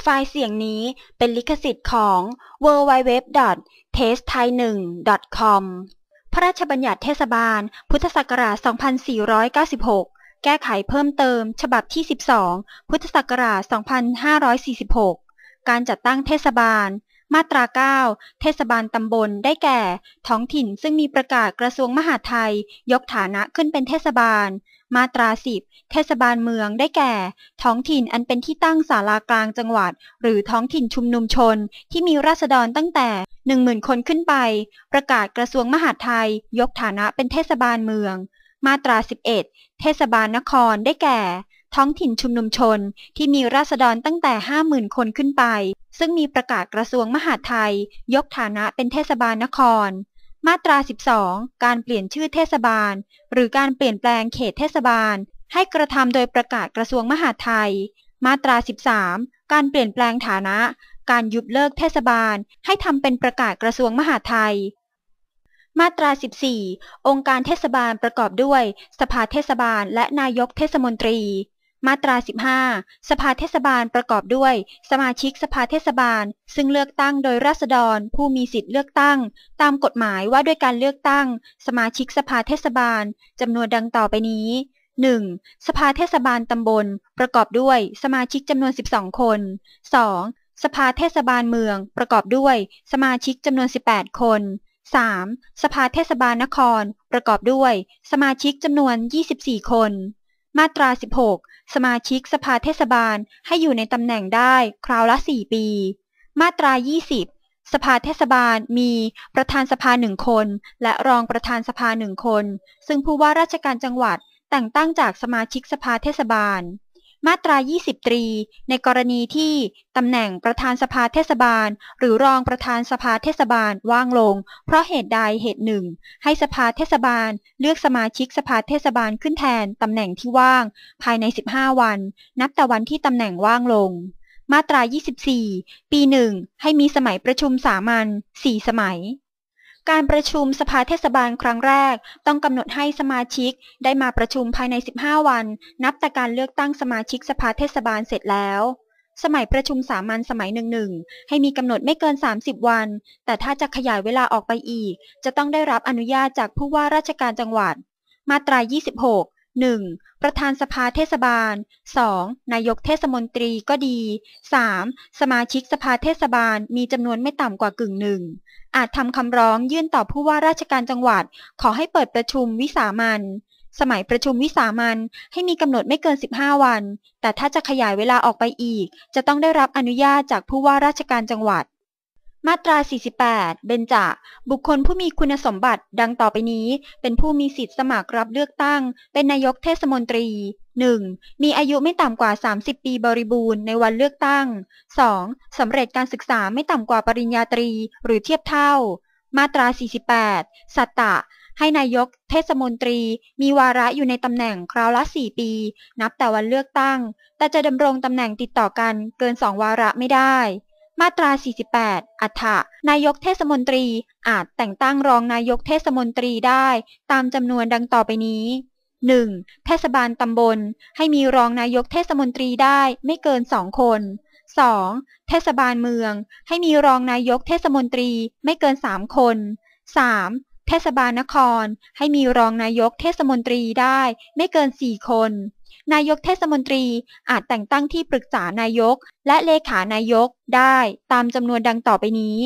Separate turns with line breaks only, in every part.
ไฟล์เสียงนี้เป็นลิขสิทธิ์ของ www.testthai1.com พระราชบัญญัติเทศบาล พุทธศักราช 2496 แก้ไขเพิ่มเติม ฉบับที่ 12 พุทธศักราช 2546 การจัดตั้งเทศบาล มาตรา 9 เทศบาลตำบลได้แก่ ท้องถิ่นซึ่งมีประกาศกระทรวงมหาดไทย ยกฐานะขึ้นเป็นเทศบาล มาตรา 10 เทศบาลเมืองได้แก่ ท้องถิ่นอันเป็นที่ตั้งศาลากลางจังหวัด หรือท้องถิ่นชุมนุมชน ที่มีราษฎรตั้งแต่10,000คนขึ้นไป ประกาศกระทรวงมหาดไทย ยกฐานะเป็นเทศบาลเมือง มาตรา 11 เทศบาลนครได้แก่ ท้องถิ่นชุมนุมชนที่มีราษฎรตั้งแต่ 50,000 คนขึ้นไป ซึ่งมีประกาศกระทรวงมหาดไทย ยกฐานะเป็นเทศบาลนคร มาตรา 12 การเปลี่ยนชื่อเทศบาล หรือการเปลี่ยนแปลงเขตเทศบาล ให้กระทำโดยประกาศกระทรวงมหาดไทย มาตรา 13 การเปลี่ยนแปลงฐานะ การยุบเลิกเทศบาล ให้ทำเป็นประกาศกระทรวงมหาดไทยมาตรา 14 องค์การเทศบาลประกอบด้วย สภาเทศบาลและนายกเทศมนตรี มาตรา 15 สภาเทศบาลประกอบด้วย สมาชิกสภาเทศบาล ซึ่งเลือกตั้งโดยราษฎร ผู้มีสิทธิเลือกตั้ง ตามกฎหมายว่าด้วยการเลือกตั้ง สมาชิกสภาเทศบาลจำนวนดังต่อไปนี้ 1. สภาเทศบาลตำบล ประกอบด้วยสมาชิกจำนวน 12 คน 2. สภาเทศบาลเมือง ประกอบด้วย สมาชิกจำนวน 18 คน 3. สภาเทศบาลนคร ประกอบด้วย สมาชิกจำนวน 24 คน มาตรา 16 สมาชิกสภาเทศบาลให้อยู่ในตำแหน่งได้คราวละ 4 ปี มาตรา 20 สภาเทศบาลมีประธานสภาหนึ่งคน และรองประธานสภาหนึ่งคน ซึ่งผู้ว่าราชการจังหวัดแต่งตั้งจากสมาชิกสภาเทศบาล มาตรา 20 ตรี ในกรณีที่ตำแหน่งประธานสภาเทศบาล หรือรองประธานสภาเทศบาลว่างลง เพราะเหตุใดเหตุหนึ่ง ให้สภาเทศบาล เลือกสมาชิกสภาเทศบาลขึ้นแทนตำแหน่งที่ว่าง ภายใน 15 วัน นับแต่วันที่ตำแหน่งว่างลง มาตรา 24 ปีหนึ่งให้มีสมัยประชุมสามัญ4สมัย การประชุมสภาเทศบาลครั้งแรก ต้องกำหนดให้สมาชิกได้มาประชุมภายใน 15 วัน นับแต่การเลือกตั้งสมาชิกสภาเทศบาลเสร็จแล้ว สมัยประชุมสามัญสมัยหนึ่งหนึ่งให้มีกำหนดไม่เกิน 30 วัน แต่ถ้าจะขยายเวลาออกไปอีก จะต้องได้รับอนุญาตจากผู้ว่าราชการจังหวัด มาตรา 26 1. ประธานสภาเทศบาล 2. นายกเทศมนตรีก็ดี 3. สมาชิกสภาเทศบาลมีจำนวนไม่ต่ำกว่ากึ่งหนึ่ง อาจทำคำร้องยื่นต่อผู้ว่าราชการจังหวัด ขอให้เปิดประชุมวิสามันสมัยประชุมวิสามันให้มีกำหนดไม่เกิน 15 วัน แต่ถ้าจะขยายเวลาออกไปอีก จะต้องได้รับอนุญาตจากผู้ว่าราชการจังหวัด มาตรา 48 เบญจบุคคลผู้มีคุณสมบัติดังต่อไปนี้ เป็นผู้มีสิทธิสมัครรับเลือกตั้ง เป็นนายกเทศมนตรี 1. มีอายุไม่ต่ำกว่า 30 ปีบริบูรณ์ในวันเลือกตั้ง 2. สำเร็จการศึกษาไม่ต่ำกว่าปริญญาตรีหรือเทียบเท่า มาตรา 48 สัตตะ ให้นายกเทศมนตรี มีวาระอยู่ในตำแหน่งคราวละ 4 ปี นับแต่วันเลือกตั้ง แต่จะดำรงตำแหน่งติดต่อกันเกิน 2 วาระไม่ได้ มาตรา 48 อัฏฐะนายกเทศมนตรีอาจแต่งตั้งรองนายกเทศมนตรีได้ ตามจำนวนดังต่อไปนี้ 1. เทศบาลตำบล ให้มีรองนายกเทศมนตรีได้ไม่เกิน2คน 2. เทศบาลเมือง ให้มีรองนายกเทศมนตรีไม่เกิน3คน 3. เทศบาลนคร ให้มีรองนายกเทศมนตรีได้ไม่เกิน4คน นายกเทศมนตรีอาจแต่งตั้งที่ปรึกษานายก และเลขานายกได้ตามจำนวนดังต่อไปนี้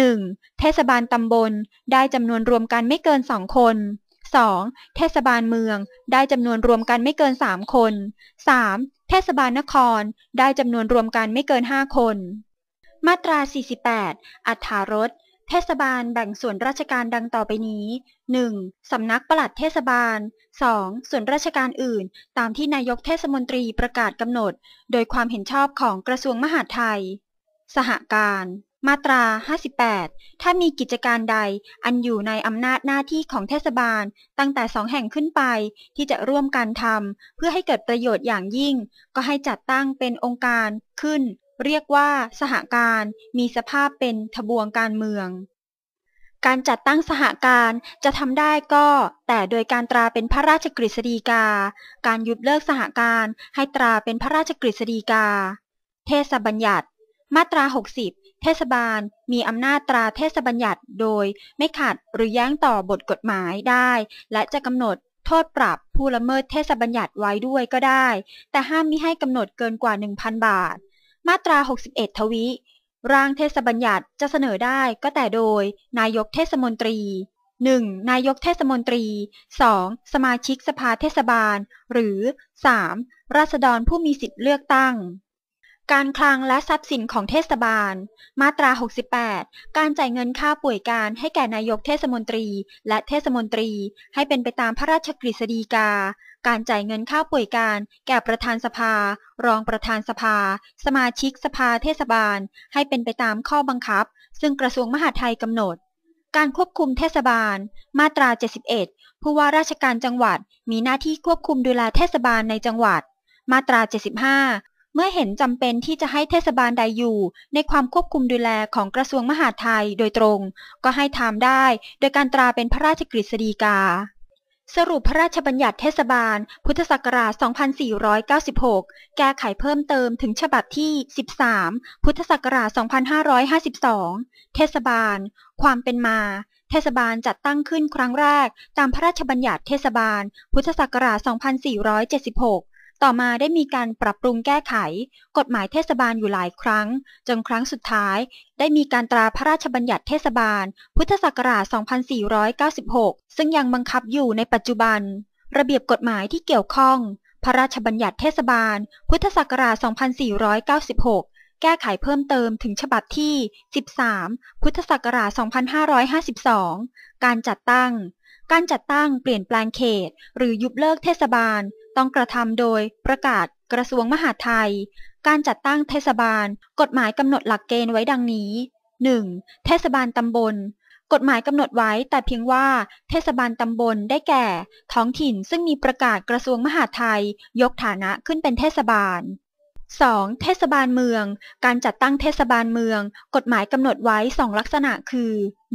1. เทศบาลตำบลได้จำนวนรวมกันไม่เกิน2คน 2. เทศบาลเมืองได้จำนวนรวมกันไม่เกิน 3 คน 3. เทศบาลนครได้จำนวนรวมกันไม่เกิน 5 คน มาตรา 48 อัฐารถ เทศบาลแบ่งส่วนราชการดังต่อไปนี้ 1. สำนักปลัดเทศบาล 2. ส่วนราชการอื่น ตามที่นายกเทศมนตรีประกาศกำหนด โดยความเห็นชอบของกระทรวงมหาดไทย สหการ มาตรา 58 ถ้ามีกิจการใดอันอยู่ในอำนาจหน้าที่ของเทศบาล ตั้งแต่สองแห่งขึ้นไปที่จะร่วมกันทำเพื่อให้เกิดประโยชน์อย่างยิ่ง ก็ให้จัดตั้งเป็นองค์การขึ้น เรียกว่า สหการมีสภาพเป็นทบวงการเมือง การจัดตั้งสหการจะทำได้ก็ แต่โดยการตราเป็นพระราชกฤษฎีกา การยุบเลิกสหการให้ตราเป็นพระราชกฤษฎีกา เทศบัญญัติ มาตรา 60 เทศบาล มีอำนาจตราเทศบัญญัติโดยไม่ขัดหรือแย้งต่อบทกฎหมายได้ และจะกำหนดโทษปรับผู้ละเมิดเทศบัญญัติไว้ด้วยก็ได้ แต่ห้ามมิให้กำหนดเกินกว่า 1,000 บาท มาตรา 61 ทวิ ร่างเทศบัญญัติจะเสนอได้ก็แต่โดย นายกเทศมนตรี 1. นายกเทศมนตรี 2. สมาชิกสภาเทศบาล หรือ 3. ราษฎรผู้มีสิทธิเลือกตั้ง การคลังและทรัพย์สินของเทศบาล มาตรา 68 การจ่ายเงินค่าป่วยการให้แก่นายกเทศมนตรี และเทศมนตรีให้เป็นไปตามพระราชกฤษฎีกา การจ่ายเงินค่าป่วยการ แก่ประธานสภา รองประธานสภา สมาชิกสภาเทศบาล ให้เป็นไปตามข้อบังคับ ซึ่งกระทรวงมหาดไทยกำหนด การควบคุมเทศบาล มาตรา 71 ผู้ว่าราชการจังหวัด มีหน้าที่ควบคุมดูแลเทศบาลในจังหวัด มาตรา 75เมื่อเห็นจำเป็นที่จะให้เทศบาลใดอยู่ ในความควบคุมดูแลของกระทรวงมหาดไทยโดยตรง ก็ให้ทำได้ โดยการตราเป็นพระราชกฤษฎีกา สรุปพระราชบัญญัติเทศบาล พุทธศักราช 2496 แก้ไขเพิ่มเติมถึงฉบับที่ 13 พุทธศักราช 2552 เทศบาล ความเป็นมา เทศบาลจัดตั้งขึ้นครั้งแรก ตามพระราชบัญญัติเทศบาล พุทธศักราช 2476 ต่อมาได้มีการปรับปรุงแก้ไข กฎหมายเทศบาลอยู่หลายครั้ง จนครั้งสุดท้าย ได้มีการตราพระราชบัญญัติเทศบาล พุทธศักราช 2496 ซึ่งยังบังคับอยู่ในปัจจุบัน ระเบียบกฎหมายที่เกี่ยวข้อง พระราชบัญญัติเทศบาล พุทธศักราช 2496แก้ไขเพิ่มเติมถึงฉบับที่ 13 พุทธศักราช 2552 การจัดตั้ง การจัดตั้งเปลี่ยนแปลงเขต หรือยุบเลิกเทศบาล ต้องกระทำโดยประกาศกระทรวงมหาดไทย การจัดตั้งเทศบาล กฎหมายกำหนดหลักเกณฑ์ไว้ดังนี้ 1. เทศบาลตำบล กฎหมายกำหนดไว้แต่เพียงว่าเทศบาลตำบลได้แก่ ท้องถิ่นซึ่งมีประกาศกระทรวงมหาดไทย ยกฐานะขึ้นเป็นเทศบาล 2. เทศบาลเมือง การจัดตั้งเทศบาลเมือง กฎหมายกำหนดไว้2ลักษณะคือ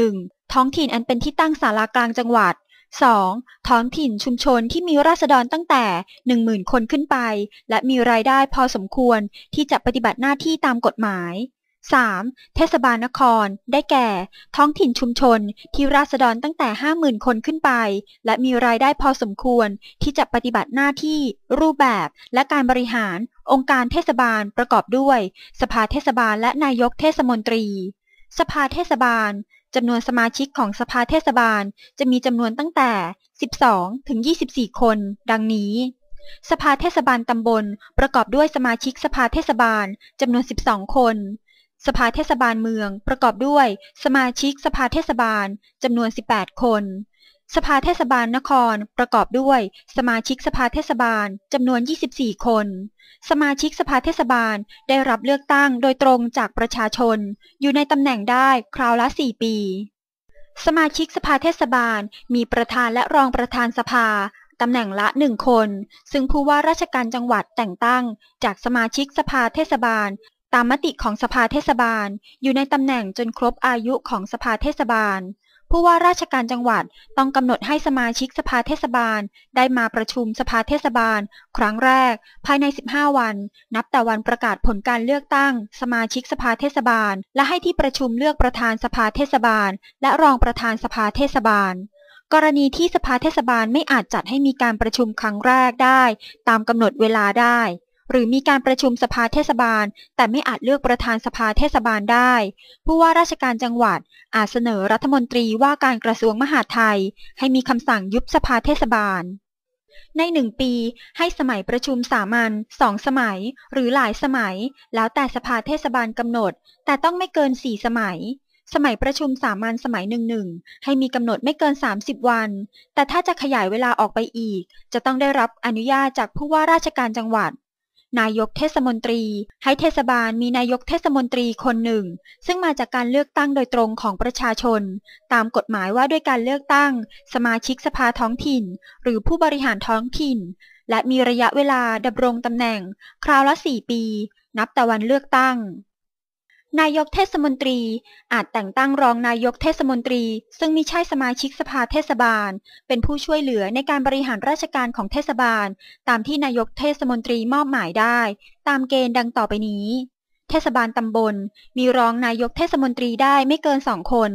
1. ท้องถิ่นอันเป็นที่ตั้งศาลากลางจังหวัด 2. ท้องถิ่นชุมชนที่มีราษฎรตั้งแต่ 10,000 คนขึ้นไป และมีรายได้พอสมควรที่จะปฏิบัติหน้าที่ตามกฎหมาย 3. เทศบาลนคร ได้แก่ ท้องถิ่นชุมชนที่ราษฎรตั้งแต่ 50,000 คนขึ้นไป และมีรายได้พอสมควรที่จะปฏิบัติหน้าที่ รูปแบบ และการบริหาร องค์การเทศบาลประกอบด้วย สภาเทศบาลและนายกเทศมนตรี สภาเทศบาล จำนวนสมาชิกของสภาเทศบาลจะมีจำนวนตั้งแต่ 12 ถึง 24 คน ดังนี้ สภาเทศบาลตำบลประกอบด้วยสมาชิกสภาเทศบาลจำนวน 12 คน สภาเทศบาลเมืองประกอบด้วยสมาชิกสภาเทศบาลจำนวน 18 คน สภาเทศบาลนครประกอบด้วย สมาชิกสภาเทศบาลจำนวน 24 คน สมาชิกสภาเทศบาลได้รับเลือกตั้งโดยตรงจากประชาชน อยู่ในตำแหน่งได้คราวละ 4 ปี สมาชิกสภาเทศบาลมีประธานและรองประธานสภาตำแหน่งละหนึ่งคน ซึ่งผู้ว่าราชการจังหวัดแต่งตั้ง จากสมาชิกสภาเทศบาล ตามมติของสภาเทศบาล อยู่ในตำแหน่งจนครบอายุของสภาเทศบาล ผู้ว่าราชการจังหวัดต้องกำหนดให้สมาชิกสภาเทศบาล ได้มาประชุมสภาเทศบาล ครั้งแรก ภายใน 15 วัน นับแต่วันประกาศผลการเลือกตั้ง สมาชิกสภาเทศบาล และให้ที่ประชุมเลือกประธานสภาเทศบาล และรองประธานสภาเทศบาลกรณีที่สภาเทศบาลไม่อาจจัดให้มีการประชุมครั้งแรกได้ ตามกำหนดเวลาได้ หรือมีการประชุมสภาเทศบาล แต่ไม่อาจเลือกประธานสภาเทศบาลได้ ผู้ว่าราชการจังหวัดอาจเสนอรัฐมนตรีว่าการกระทรวงมหาดไทย ให้มีคำสั่งยุบสภาเทศบาล ในหนึ่งปีให้สมัยประชุมสามัญสองสมัย หรือหลายสมัย แล้วแต่สภาเทศบาลกำหนด แต่ต้องไม่เกินสี่สมัยสมัยประชุมสามัญสมัยหนึ่งหนึ่งให้มีกำหนดไม่เกิน 30 วัน แต่ถ้าจะขยายเวลาออกไปอีก จะต้องได้รับอนุญาตจากผู้ว่าราชการจังหวัด นายกเทศมนตรี ให้เทศบาลมีนายกเทศมนตรีคนหนึ่ง ซึ่งมาจากการเลือกตั้งโดยตรงของประชาชน ตามกฎหมายว่าด้วยการเลือกตั้ง สมาชิกสภาท้องถิ่น หรือผู้บริหารท้องถิ่น และมีระยะเวลาดำรงตำแหน่ง คราวละ 4 ปี นับแต่วันเลือกตั้ง นายกเทศมนตรี อาจแต่งตั้งรองนายกเทศมนตรี ซึ่งมิใช่สมาชิกสภาเทศบาล เป็นผู้ช่วยเหลือในการบริหารราชการของเทศบาล ตามที่นายกเทศมนตรีมอบหมายได้ ตามเกณฑ์ดังต่อไปนี้ เทศบาลตำบล มีรองนายกเทศมนตรีได้ไม่เกินสองคน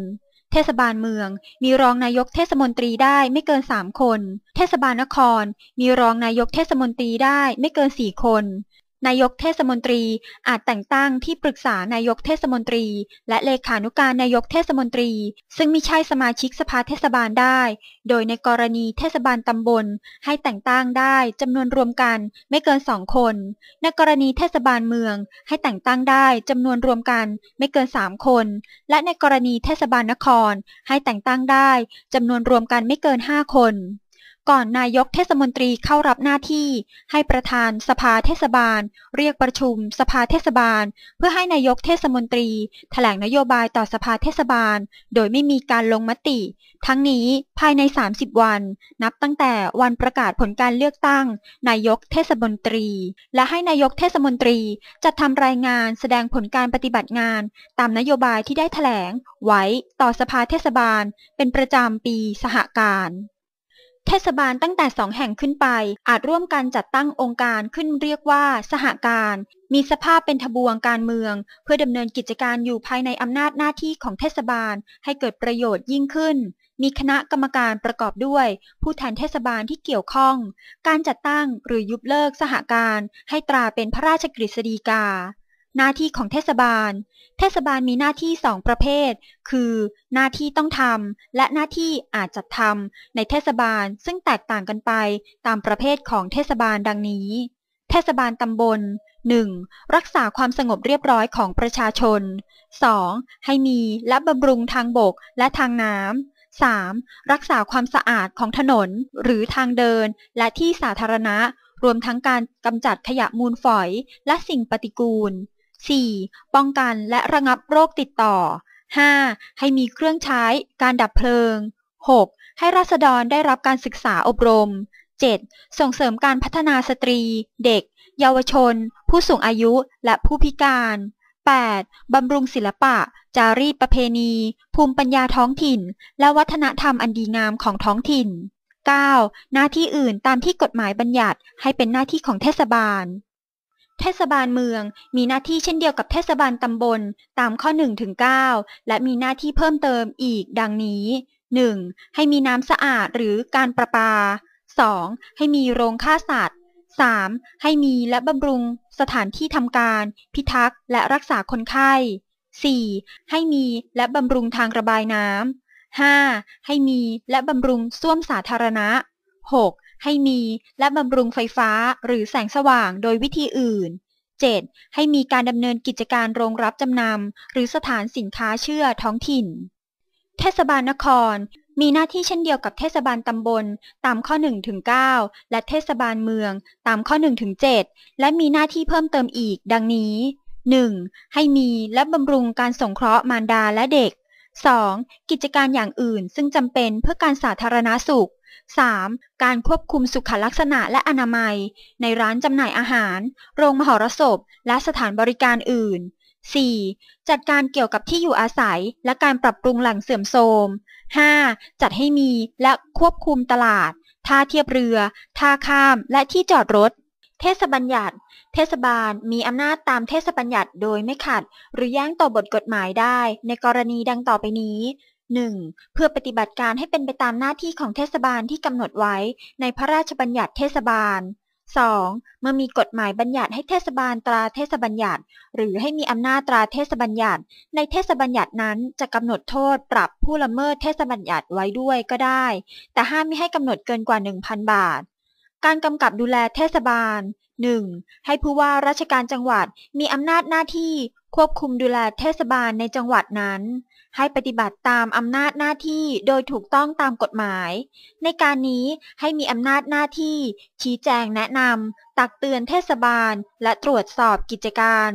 เทศบาลเมือง มีรองนายกเทศมนตรีได้ไม่เกินสามคน เทศบาลนคร มีรองนายกเทศมนตรีได้ไม่เกินสี่คน นายกเทศมนตรีอาจแต่งตั้งที่ปรึกษานายกเทศมนตรี และเลขานุการนายกเทศมนตรี ซึ่งม่ใช่สมาชิกสภาเทศบาลได้ โดยในกรณีเทศบาลตำบล ให้แต่งตั้งได้จำนวนรวมกันไม่เกินสองคน ในกรณีเทศบาลเมือง ให้แต่งตั้งได้จำนวนรวมกันไม่เกินสามคน และในกรณีเทศบาลนคร ให้แต่งตั้งได้จำนวนรวมกันไม่เกินห้าคน ก่อนนายกเทศมนตรีเข้ารับหน้าที่ ให้ประธานสภาเทศบาล เรียกประชุม สภาเทศบาล เพื่อให้นายกเทศมนตรี แถลงนโยบายต่อสภาเทศบาล โดยไม่มีการลงมติ ทั้งนี้ภายใน 30 วัน นับตั้งแต่วันประกาศผลการเลือกตั้ง นายกเทศมนตรี และให้นายกเทศมนตรีจะทำรายงานแสดงผลการปฏิบัติงาน ตามนโยบายที่ได้แถลง ไว้ต่อสภาเทศบาล เป็นประจำปีสหการ เทศบาลตั้งแต่สองแห่งขึ้นไป อาจร่วมกันจัดตั้งองค์การขึ้นเรียกว่า สหการ มีสภาพเป็นทบวงการเมือง เพื่อดำเนินกิจการอยู่ภายในอำนาจหน้าที่ของเทศบาลให้เกิดประโยชน์ยิ่งขึ้น มีคณะกรรมการประกอบด้วย ผู้แทนเทศบาลที่เกี่ยวข้อง การจัดตั้งหรือยุบเลิกสหการ ให้ตราเป็นพระราชกฤษฎีกา หน้าที่ของเทศบาล เทศบาลมีหน้าที่สองประเภท คือหน้าที่ต้องทำและหน้าที่อาจจัดทำในเทศบาลซึ่งแตกต่างกันไปตามประเภทของเทศบาลดังนี้ เทศบาลตำบล 1. รักษาความสงบเรียบร้อยของประชาชน 2. ให้มีและบำรุงทางบกและทางน้ำ 3. รักษาความสะอาดของถนนหรือทางเดินและที่สาธารณะ รวมทั้งการกำจัดขยะมูลฝอยและสิ่งปฏิกูล 4. ป้องกันและระงับโรคติดต่อ 5. ให้มีเครื่องใช้ การดับเพลิง 6. ให้ราษฎรได้รับการศึกษาอบรม 7. ส่งเสริมการพัฒนาสตรี เด็ก เยาวชน ผู้สูงอายุและผู้พิการ 8. บำรุงศิลปะ จารีตประเพณี ภูมิปัญญาท้องถิ่น และวัฒนธรรมอันดีงามของท้องถิ่น 9. หน้าที่อื่นตามที่กฎหมายบัญญัติให้เป็นหน้าที่ของเทศบาล เทศบาลเมืองมีหน้าที่เช่นเดียวกับเทศบาลตำบลตามข้อ1ถึง9และมีหน้าที่เพิ่มเติมอีกดังนี้ 1. ให้มีน้ำสะอาดหรือการประปา 2. ให้มีโรงฆ่าสัตว์ 3. ให้มีและบำรุงสถานที่ทำการ พิทักษ์และรักษาคนไข้ 4. ให้มีและบำรุงทางระบายน้ำ 5. ให้มีและบำรุงส้วมสาธารณะ 6. ให้มีและบำรุงไฟฟ้าหรือแสงสว่างโดยวิธีอื่น 7. ให้มีการดำเนินกิจการโรงรับจำนำหรือสถานสินค้าเชื่อท้องถิ่น เทศบาลนคร มีหน้าที่เช่นเดียวกับเทศบาลตำบลตามข้อ1ถึง9และเทศบาลเมืองตามข้อ1ถึง7และมีหน้าที่เพิ่มเติมอีก ดังนี้ 1. ให้มีและบำรุงการสงเคราะห์มารดาและเด็ก 2. กิจการอย่างอื่นซึ่งจำเป็นเพื่อการสาธารณาสุข 3. การควบคุมสุขลักษณะและอนามัย ในร้านจำหน่ายอาหาร โรงมหรสพ และสถานบริการอื่น 4. จัดการเกี่ยวกับที่อยู่อาศัย และการปรับปรุงแหล่งเสื่อมโทรม 5. จัดให้มีและควบคุมตลาด ท่าเทียบเรือ ท่าข้าม และที่จอดรถ เทศบัญญัติ เทศบาลมีอำนาจตามเทศบัญญัติโดยไม่ขัด หรือแย้งต่อบทกฎหมายได้ ในกรณีดังต่อไปนี้ 1. เพื่อปฏิบัติการให้เป็นไปตามหน้าที่ของเทศบาลที่กำหนดไว้ในพระราชบัญญัติเทศบาล 2. เมื่อมีกฎหมายบัญญัติให้เทศบาลตราเทศบัญญัติ หรือให้มีอำนาจตราเทศบัญญัติ ในเทศบัญญัตินั้นจะกำหนดโทษปรับผู้ละเมิดเทศบัญญัติไว้ด้วยก็ได้ แต่ห้ามม่ให้กำหนดเกินกว่า 1,000 บาท การกำกับดูแลเทศบาล 1. ให้ผู้ว่าราชการจังหวัดมีอำนาจหน้าที่ ควบคุมดูแลเทศบาลในจังหวัดนั้น ให้ปฏิบัติตามอำนาจหน้าที่โดยถูกต้องตามกฎหมาย ในการนี้ให้มีอำนาจหน้าที่ ชี้แจงแนะนำ ตักเตือนเทศบาล และตรวจสอบกิจการ